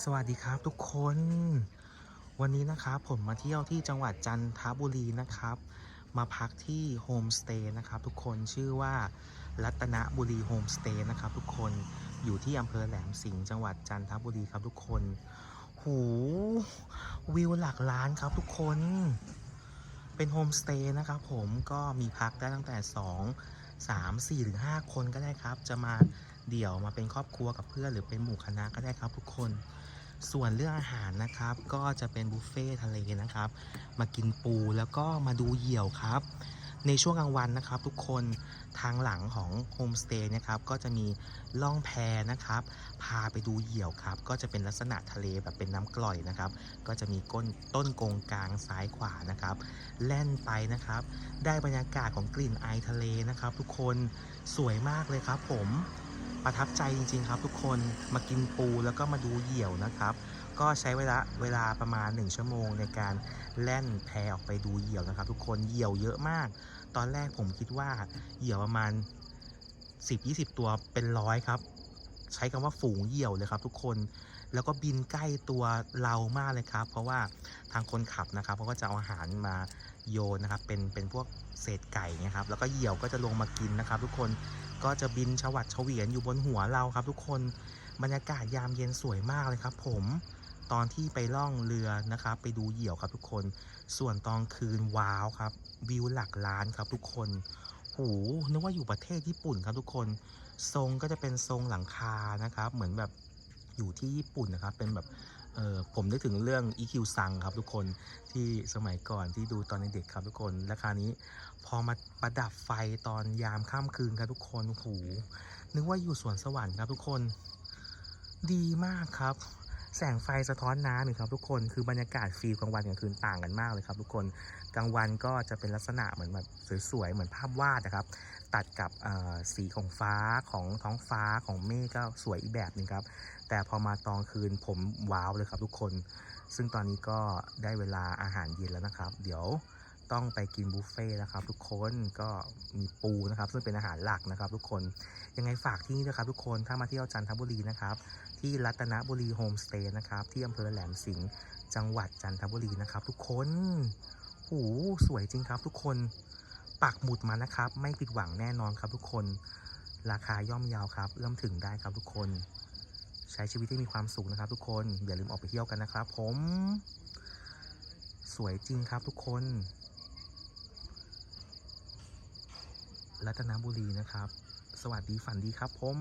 สวัสดีครับทุกคน วันนี้นะครับผมมาเที่ยวที่จังหวัดจันทบุรีนะครับ มาพักที่โฮมสเตย์นะครับทุกคนชื่อว่ารัตนบุรีโฮมสเตย์นะครับทุกคนอยู่ที่อำเภอแหลมสิงห์จังหวัดจันทบุรีครับทุกคน หูวิวหลักล้านครับทุกคน เป็นโฮมสเตย์นะครับผมก็มีพักได้ตั้งแต่ 2 3 4หรือ5คนก็ได้ครับ จะมา เดี่ยวมาเป็นครอบครัวกับเพื่อนหรือเป็นหมู่คณะก็ได้ครับทุกคน ส่วนเรื่องอาหารนะครับ ก็จะเป็นบุฟเฟ่ทะเลนะครับ มากินปูแล้วก็มาดูเหยี่ยวครับ ในช่วงกลางวันนะครับ ทุกคนทางหลังของโฮมสเตย์นะครับก็จะมีล่องแพนะครับ พาไปดูเหยี่ยวครับ ก็จะเป็นลักษณะทะเลแบบเป็นน้ำกร่อยนะครับ ก็จะมีก้นต้นกงกลางซ้ายขวานะครับ แล่นไปนะครับ ได้บรรยากาศของกลิ่นไอทะเลนะครับ ทุกคนสวยมากเลยครับผม ประทับใจจริงๆครับทุกคนมากินปูแล้วก็มาดูเหยี่ยวนะครับ ก็ใช้เวลาเวลาประมาณ 1 ชั่วโมงในการแล่นแพออกไปดูเหยี่ยวนะครับ ทุกคนเหยี่ยวเยอะมาก ตอนแรกผมคิดว่าเหยี่ยวประมาณ 10-20 ตัวเป็นร้อยครับ ใช้คำว่าฝูงเหยี่ยวเลยครับทุกคน แล้วก็บินใกล้ตัวเรามากเลยครับ เพราะว่าทางคนขับนะครับเขาก็จะเอาอาหารมาโยนนะครับ เป็นเป็นพวกเศษไก่นะครับ แล้วก็เหยี่ยวก็จะลงมากินนะครับ ทุกคนก็จะบินชวัดเฉวียนอยู่บนหัวเราครับ ทุกคนบรรยากาศยามเย็นสวยมากเลยครับ ผมตอนที่ไปล่องเรือนะครับ ไปดูเหยี่ยวครับทุกคน ส่วนตอนคืนว้าวครับ วิวหลักล้านครับทุกคน หูนึกว่าอยู่ประเทศญี่ปุ่นครับทุกคน ทรงก็จะเป็นทรงหลังคานะครับ เหมือนแบบอยู่ที่ญี่ปุ่นนะครับ เป็นแบบเออผมนึกถึงเรื่อง EQ ซังครับทุกคนที่สมัยก่อนที่ดูตอนเด็กครับทุกคนราคานี้ พอมาประดับไฟตอนยามค่ำคืนครับทุกคนโอ้โหนึกว่าอยู่สวนสวรรค์ครับทุกคน ดีมากครับ แสงไฟสะท้อนน้ำนี่ครับทุกคนคือบรรยากาศฟีลกลางวันกับคืนต่างกันมากเลยครับทุกคนกลางวันก็จะเป็นลักษณะเหมือนแบบสวยๆเหมือนภาพวาดนะครับ ตัดกับสีของฟ้าของท้องฟ้าของเมฆก็สวยอีกแบบนึงครับ แต่พอมาตอนคืนผมว้าวเลยครับทุกคน ซึ่งตอนนี้ก็ได้เวลาอาหารเย็นแล้วนะครับ เดี๋ยว ต้องไปกินบุฟเฟ่ต์นะครับทุกคนก็มีปูนะครับ ซึ่งเป็นอาหารหลักนะครับ ทุกคนยังไงฝากที่นี่นะครับ ทุกคนถ้ามาเที่ยวจันทบุรีนะครับ ที่รัตนบุรีโฮมสเตย์นะครับ ที่อำเภอแหลมสิงห์จังหวัดจันทบุรีนะครับ ทุกคนหูสวยจริงครับ ทุกคนปักหมุดมานะครับ ไม่ผิดหวังแน่นอนครับ ทุกคน ราคาย่อมเยาวครับ เอื้อมถึงได้ครับทุกคน ใช้ชีวิตที่มีความสุขนะครับ ทุกคนอย่าลืมออกไปเที่ยวกันนะครับ ผม สวยจริงครับทุกคน รัตนบุรีนะครับ สวัสดีฝันดีครับผม